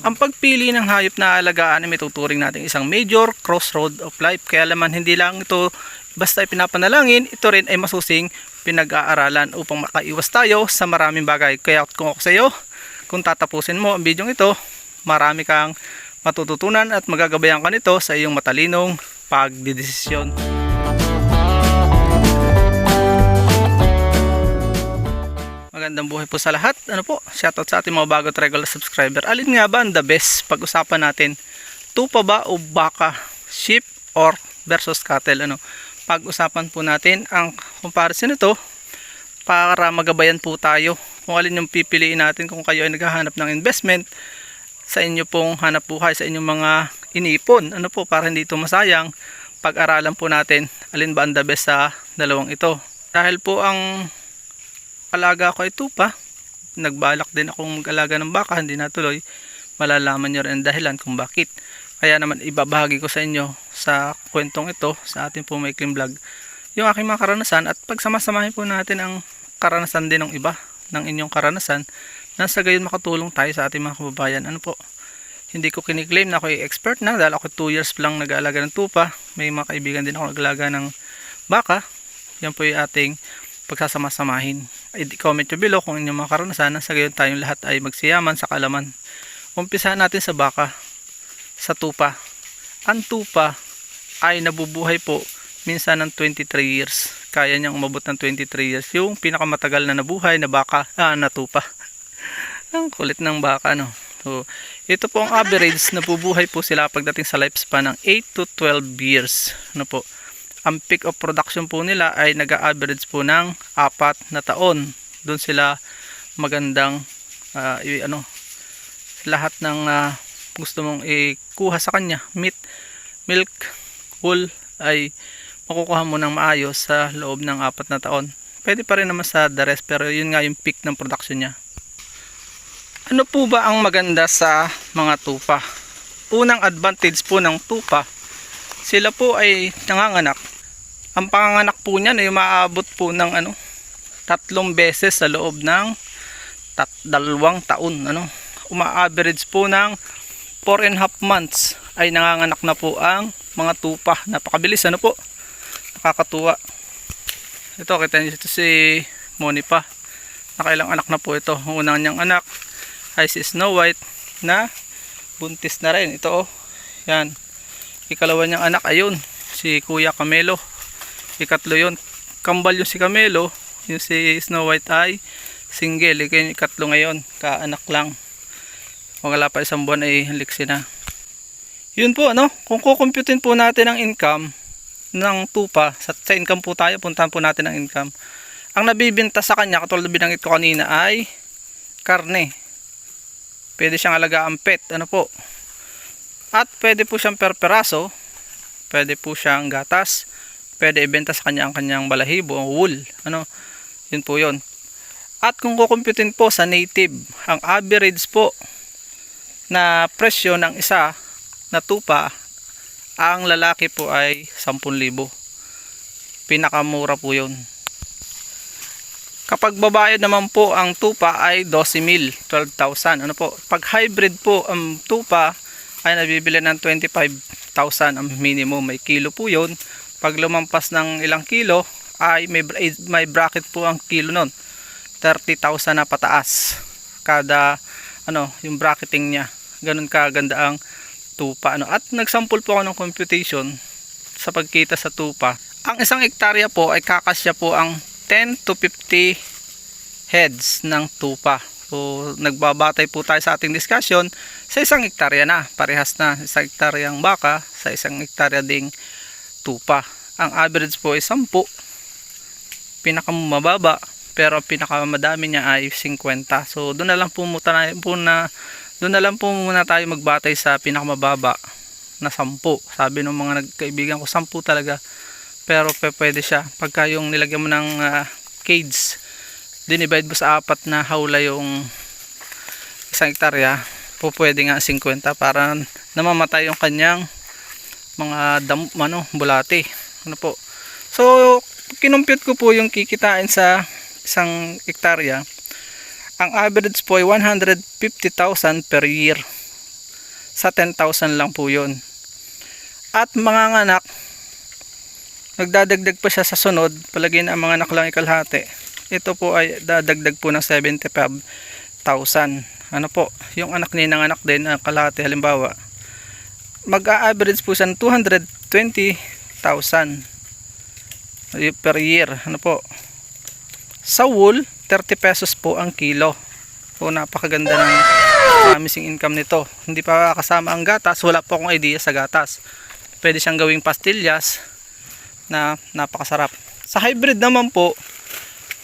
Ang pagpili ng hayop na alagaan ay may tuturing natin isang major crossroad of life. Kaya laman hindi lang ito basta ipinapanalangin, ito rin ay masusing pinag-aaralan upang makaiwas tayo sa maraming bagay. Kaya kung ako sa iyo, kung tatapusin mo ang video ito, marami kang matututunan at magagabayan ka nito sa iyong matalinong pagdidesisyon. Magandang buhay po sa lahat. Ano po? Shoutout sa ating mga bago at regular subscriber. Alin nga ba ang the best pag-usapan natin? Tupa ba o baka? Sheep or versus cattle? Ano? Pag-usapan po natin ang comparison nito para magabayan po tayo kung alin yung pipiliin natin kung kayo ay naghahanap ng investment sa inyo pong hanap buhay, sa inyong mga iniipon. Ano po, para hindi ito masayang, pag-aralan po natin alin ba ang the best sa dalawang ito. Dahil po ang alaga ko ay tupa, nagbalak din akong mag-alaga ng baka, hindi natuloy, malalaman nyo rin dahilan kung bakit. Kaya naman ibabahagi ko sa inyo sa kwentong ito, sa ating po maikling vlog, yung aking mga karanasan at pagsamasamahin po natin ang karanasan din ng iba, ng inyong karanasan, na sa gayon makatulong tayo sa ating mga kababayan. Ano po? Hindi ko kiniklaim na ako ay expert na dahil ako 2 years lang nag-aalaga ng tupa. May mga kaibigan din ako nag-aalaga ng baka. Yan po yung ating pagsasama-samahin. I-comment nyo below kung inyong mga karanasan na sa gayon tayong lahat ay magsiyaman sa kalaman. Umpisahan natin sa baka, sa tupa. Ang tupa ay nabubuhay po minsan ng 23 years. Kaya niyang umabot ng 23 years. Yung pinakamatagal na nabuhay na baka, ah, na tupa. Ang kulit ng baka, no? So, ito po ang average na bubuhay po sila pagdating sa lifespan ng 8 to 12 years. Ano po? Ang peak of production po nila ay nag-average po ng 4 na taon. Doon sila magandang i- ano lahat ng ah, gusto mong ikuha sa kanya, meat, milk, wool ay makukuha mo ng maayos sa loob ng 4 na taon. Pwede pa rin naman sa the rest pero yun nga yung peak ng production niya. Ano po ba ang maganda sa mga tupa? Unang advantage po ng tupa, sila po ay nanganganak. Ang panganganak po niyan ay maabot po ng ano, tatlong beses sa loob ng tat dalawang taon. Ano? Uma-average po ng 4 and half months ay nanganganak na po ang mga tupa. Napakabilis ano po? Nakakatuwa. Ito, kita niyo ito si Moni pa. Nakailang anak na po ito. Ang unang niyang anak ay si Snow White na buntis na rin. Ito oh. Yan. Ikalawa niyang anak ayun. Si Kuya Camelo. Ikatlo yun. Kambal yung si Camelo. Yung si Snow White ay single. Yung ikatlo ngayon. Kaanak lang. Wala pa isang buwan ay liksi na. Yun po ano. Kung kukumputin po natin ang income ng tupa. Sa, sa income po tayo. Puntahan po natin ang income. Ang nabibinta sa kanya, katulad na binanggit ko kanina ay karne. Pwede siyang alagaan pet, ano po. At pwede po siyang per peraso, pwede po siyang gatas, pwede ibenta sa kanya ang kanyang balahibo, ang wool, ano. Yun po yun. At kung kukumputin po sa native, ang average po na presyo ng isa na tupa, ang lalaki po ay 10,000. Pinakamura po yun. Kapag babae naman po ang tupa ay 12,000, 12,000. Ano po? Pag hybrid po ang tupa ay nabibili ng 25,000 ang minimum. May kilo po 'yon. Pag lumampas ng ilang kilo ay may bra- may bracket po ang kilo nun. 30,000 na pataas. Kada ano, yung bracketing niya. Ganun kaganda ang tupa ano. At nagsample po ako ng computation sa pagkita sa tupa. Ang isang hektarya po ay kakasya po ang 10 to 50 heads ng tupa. So, nagbabatay po tayo sa ating discussion sa isang hektarya na. Parehas na isang hektaryang baka sa isang hektarya ding tupa. Ang average po ay 10. Pinakamababa pero ang pinakamadami niya ay 50. So, doon na lang po, muna, po na doon na lang po muna tayo magbatay sa pinakamababa na 10. Sabi ng mga nagkaibigan ko 10 talaga pero pe, pwede siya pagka yung nilagyan mo ng ah, cage dinivide mo sa apat na hawla yung isang hektarya po pwede nga 50 para namamatay yung kanyang mga dam, ano, bulate ano po so kinumpute ko po yung kikitain sa isang hektarya ang average po ay 150,000 per year sa 10,000 lang po yun. At mga anak, nagdadagdag pa siya sa sunod, palagi na ang mga anak lang ikalhati. Ito po ay dadagdag po ng 75,000. Ano po, yung anak ni ng anak din, ang kalahati halimbawa, mag-a-average po ng 220,000 per year. Ano po, sa wool, 30 pesos po ang kilo. So, napakaganda ng promising income nito. Hindi pa kasama ang gatas, wala po akong idea sa gatas. Pwede siyang gawing pastillas na napakasarap. Sa hybrid naman po,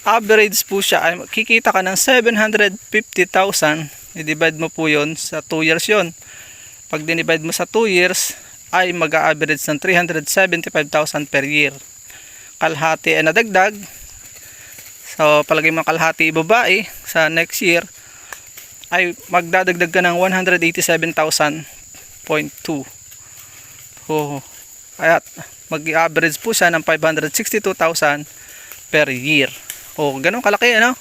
average po siya ay kikita ka ng 750,000 i-divide mo po yon sa 2 years yon pag dinivide mo sa 2 years ay mag-average ng 375,000 per year. Kalahati ay nadagdag. So palagay mo kalahati babae sa next year ay magdadagdag ka ng 187,000.2 oh, at mag-average po siya ng 562,000 per year. O ganun kalaki ano?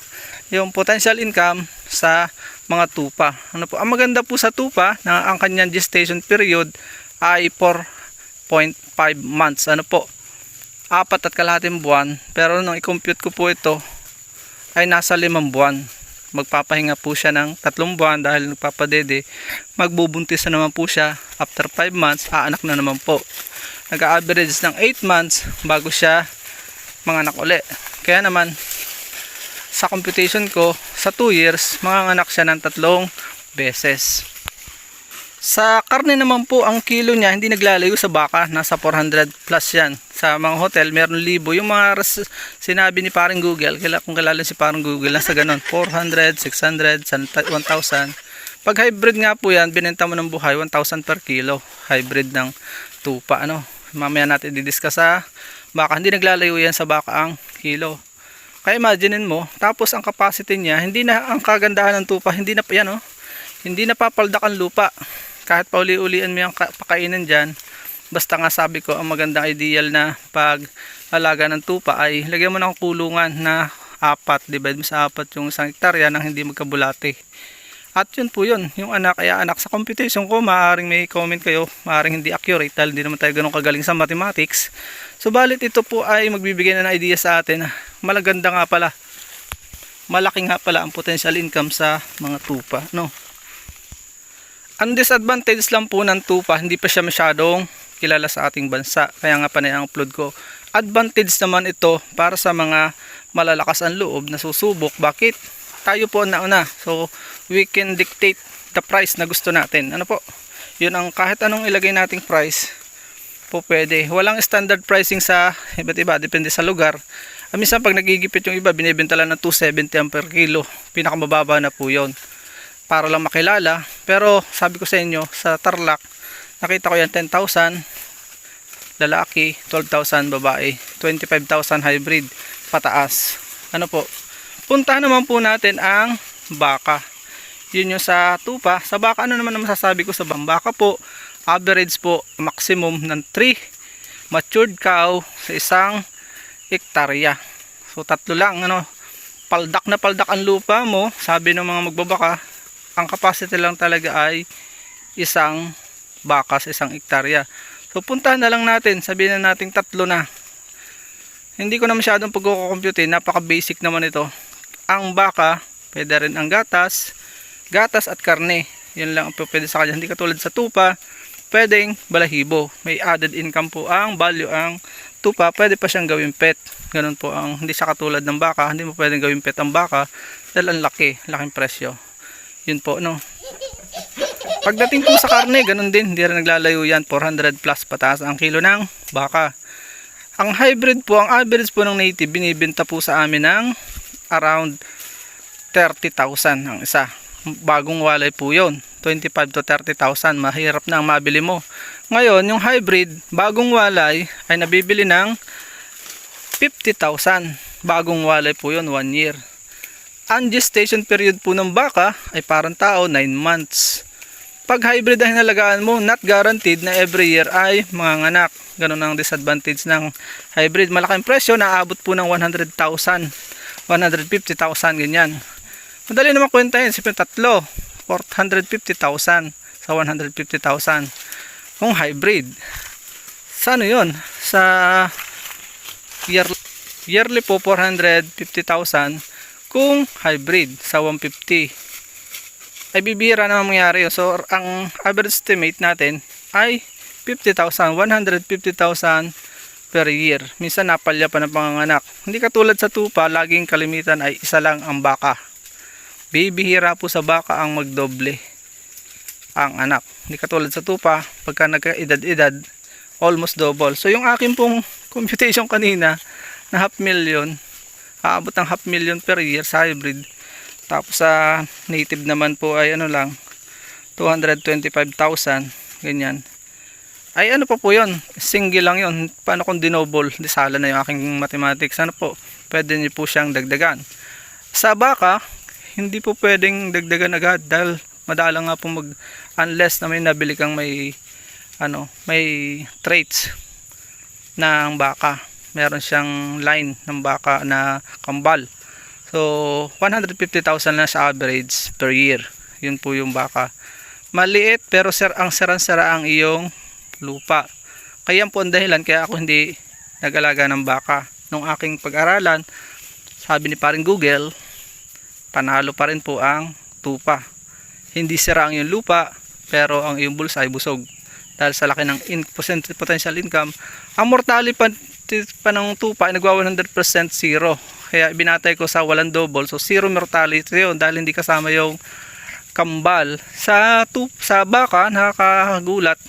Yung potential income sa mga tupa. Ano po? Ang maganda po sa tupa na ang kanyang gestation period ay 4.5 months. Ano po? Apat at kalahating buwan. Pero nung i-compute ko po ito ay nasa limang buwan. Magpapahinga po siya ng tatlong buwan dahil nagpapadede magbubuntis na naman po siya. After 5 months aanak na naman po. Nag-average ng 8 months bago siya manganak uli. Kaya naman sa computation ko sa 2 years manganganak siya ng tatlong beses. Sa karne naman po ang kilo niya hindi naglalayo sa baka. Nasa 400 plus yan. Sa mga hotel meron libo. Yung mga sinabi ni parang Google kila kung kilala si parang Google nasa ganon 400 600 1,000 pag hybrid nga po yan binenta mo ng buhay 1,000 per kilo. Hybrid ng tupa ano? Mamaya natin didiscuss sa baka. Hindi naglalayo yan sa baka ang kilo kaya imaginein mo tapos ang capacity niya hindi na ang kagandahan ng tupa hindi na yan oh. Hindi napapaldak ang lupa. Kahit pauli-ulian mo yung ka- pakainin dyan basta nga sabi ko ang magandang ideal na pag alaga ng tupa ay lagyan mo ng kulungan na apat divide mo sa apat yung isang hektarya nang hindi magkabulate at yun po yun yung anak ay anak sa computation ko maaaring may comment kayo maaaring hindi accurate dahil hindi naman tayo ganun kagaling sa mathematics subalit ito po ay magbibigay na ng idea sa atin na malaganda nga pala malaki nga pala ang potential income sa mga tupa no ang disadvantage lang po ng tupa, hindi pa siya masyadong kilala sa ating bansa. Kaya nga panay ang upload ko. Advantage naman ito para sa mga malalakas ang loob na susubok. Bakit? Tayo po ang nauna. So, we can dictate the price na gusto natin. Ano po? Yun ang kahit anong ilagay nating price po pwede. Walang standard pricing sa iba't iba. Depende sa lugar. Ah, minsan pag nagigipit yung iba, binibenta lang ng 270 ang per kilo. Pinakamababa na po yon para lang makilala. Pero sabi ko sa inyo, sa Tarlac, nakita ko yan 10,000 lalaki, 12,000 babae, 25,000 hybrid pataas. Ano po? Puntahan naman po natin ang baka. Yun yung sa tupa. Sa baka, ano naman ang masasabi ko sa bambaka po? Average po, maximum ng 3 matured cow sa isang hektarya. So tatlo lang, ano, paldak na paldak ang lupa mo, sabi ng mga magbabaka, ang capacity lang talaga ay isang baka sa isang hektarya. So puntahan na lang natin, sabihin na natin tatlo na. Hindi ko na masyadong pagkukumpute, napaka basic naman ito. Ang baka, pwede rin ang gatas, gatas at karne. Yan lang ang pwede sa kanya. Hindi katulad sa tupa, pwedeng balahibo. May added income po ang value ang tupa, pwede pa siyang gawing pet. Ganun po ang hindi siya katulad ng baka, hindi mo pwedeng gawing pet ang baka dahil ang laki, laking presyo. Yun po, no. Pagdating po sa karne, ganun din, hindi rin naglalayo yan, 400 plus pataas ang kilo ng baka. Ang hybrid po, ang average po ng native, binibenta po sa amin ng around 30,000 ang isa. Bagong walay po yon 25 to 30,000, mahirap na ang mabili mo. Ngayon, yung hybrid, bagong walay, ay nabibili ng 50,000. Bagong walay po yon 1 year. Ang gestation period po ng baka ay parang tao 9 months. Pag hybrid ang hinalagaan mo, not guaranteed na every year ay manganganak. Ganun ang disadvantage ng hybrid. Malaking presyo, naabot po ng 100,000, 150,000, ganyan. Madali naman kwentahin, siyempre tatlo, 450,000. sa 150,000. Kung hybrid, sa ano yun? Sa year, yearly po 450,000 kung hybrid sa 150 ay bibihira na mangyari yun. So, ang average estimate natin ay 50,000, 150,000 per year. Minsan napalya pa ng panganganak. Hindi katulad sa tupa, laging kalimitan ay isa lang ang baka. Bibihira po sa baka ang magdoble ang anak. Hindi katulad sa tupa, pagka nagka-edad-edad, almost double. So yung akin pong computation kanina na half million, aabot ng half million per year sa hybrid. Tapos sa native naman po ay ano lang, 225,000, ganyan. Ay ano pa po yun, single lang yun. Paano kung dinoble? Di sala na yung aking mathematics. Ano po, pwede niyo po siyang dagdagan. Sa baka, hindi po pwedeng dagdagan agad dahil madalang nga po mag unless na may nabili kang may ano, may traits ng baka. Meron siyang line ng baka na kambal. So, 150,000 na sa average per year. Yun po yung baka. Maliit pero sir, ang sarang-sara ang iyong lupa. Kaya po ang dahilan kaya ako hindi nag-alaga ng baka. Nung aking pag-aralan, sabi ni paring Google, panalo pa rin po ang tupa. Hindi sira ang iyong lupa, pero ang iyong bulsa ay busog. Dahil sa laki ng in, potential income, ang mortality pa, pa ng tupa ay nagwa 100% zero. Kaya binatay ko sa walang double. So zero mortality yun dahil hindi kasama yung kambal. Sa, tup, sa baka, nakakagulat.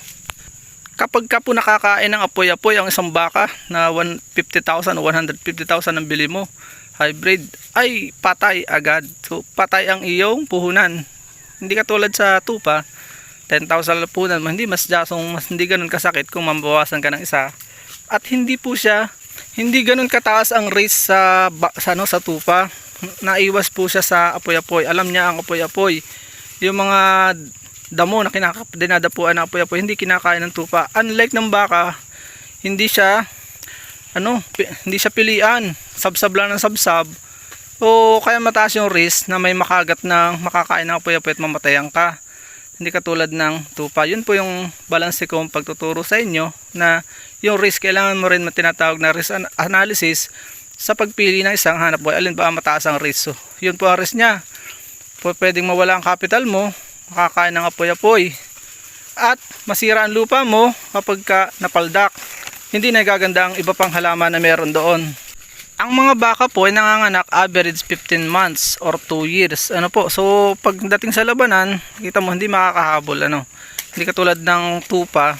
Kapag ka po nakakain ng apoy-apoy ang isang baka na 150,000 o 150,000 ang bili mo, hybrid, ay patay agad. So patay ang iyong puhunan. Hindi katulad sa tupa, 10,000 lang puhunan, hindi mas jasong, mas hindi ganun kasakit kung mabawasan ka ng isa. At hindi po siya, hindi ganun kataas ang risk sa, sa, ano, sa tupa. Naiwas po siya sa apoy-apoy. Alam niya ang apoy-apoy. Yung mga damo na kinaka, dinadapuan ng apoy-apoy, hindi kinakain ng tupa. Unlike ng baka, hindi siya ano, hindi siya pilian. Sabsab lang ng sabsab. O kaya mataas yung risk na may makagat ng makakain ng apoy-apoy at mamatayan ka. Hindi katulad ng tupa. Yun po yung balance kong pagtuturo sa inyo na yung risk, kailangan mo rin matinatawag na risk an- analysis sa pagpili ng isang hanap buhay. Alin ba ang mataas ang risk? So, yun po ang risk niya. Pwedeng mawala ang capital mo, makakain ng apoy-apoy. At masira ang lupa mo kapag ka napaldak. Hindi na gaganda ang iba pang halaman na meron doon. Ang mga baka po ay nanganganak average 15 months or 2 years. Ano po? So pagdating sa labanan, kita mo hindi makakahabol ano. Hindi katulad ng tupa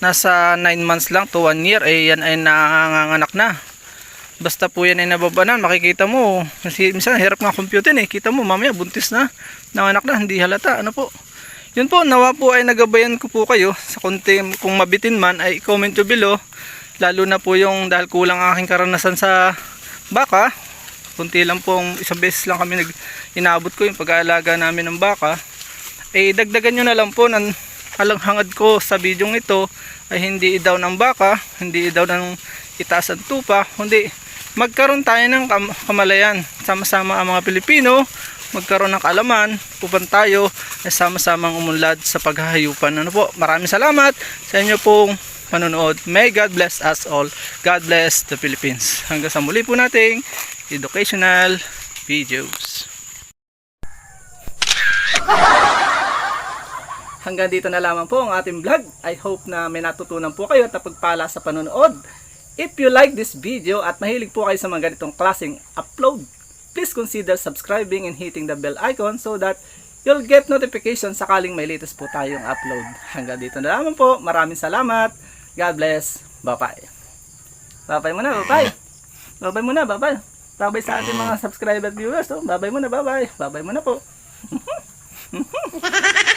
nasa 9 months lang to 1 year eh yan ay nanganganak na. Basta po yan ay nababanan, makikita mo. Kasi minsan hirap nga computer eh. Kita mo mamaya buntis na. Nanganak na, hindi halata. Ano po? Yun po, nawa po ay nagabayan ko po kayo sa konti kung mabitin man ay comment nyo below. Lalo na po yung dahil kulang ang aking karanasan sa baka. Kunti lang pong isang beses lang kami nag inaabot ko yung pag-aalaga namin ng baka. Eh dagdagan nyo na lang po ng halanghangad ko sa bidyong ito ay hindi daw ng baka, hindi daw ng itaas ang tupa, kundi magkaroon tayo ng kam- kamalayan. Sama-sama ang mga Pilipino, magkaroon ng kaalaman, upan tayo, ay sama-samang umunlad sa paghahayupan. Ano po, maraming salamat sa inyo pong panonood. May God bless us all. God bless the Philippines. Hanggang sa muli po nating educational videos. Hanggang dito na lamang po ang ating vlog. I hope na may natutunan po kayo at napagpala sa panonood. If you like this video at mahilig po kayo sa mga ganitong klaseng upload, please consider subscribing and hitting the bell icon so that you'll get notification sakaling may latest po tayong upload. Hanggang dito na lamang po. Maraming salamat. God bless. Bye-bye. Bye-bye muna, bye-bye. Bye-bye muna, bye-bye. Bye-bye sa ating mga subscriber viewers. Oh. Bye-bye muna, bye-bye. Bye-bye muna po.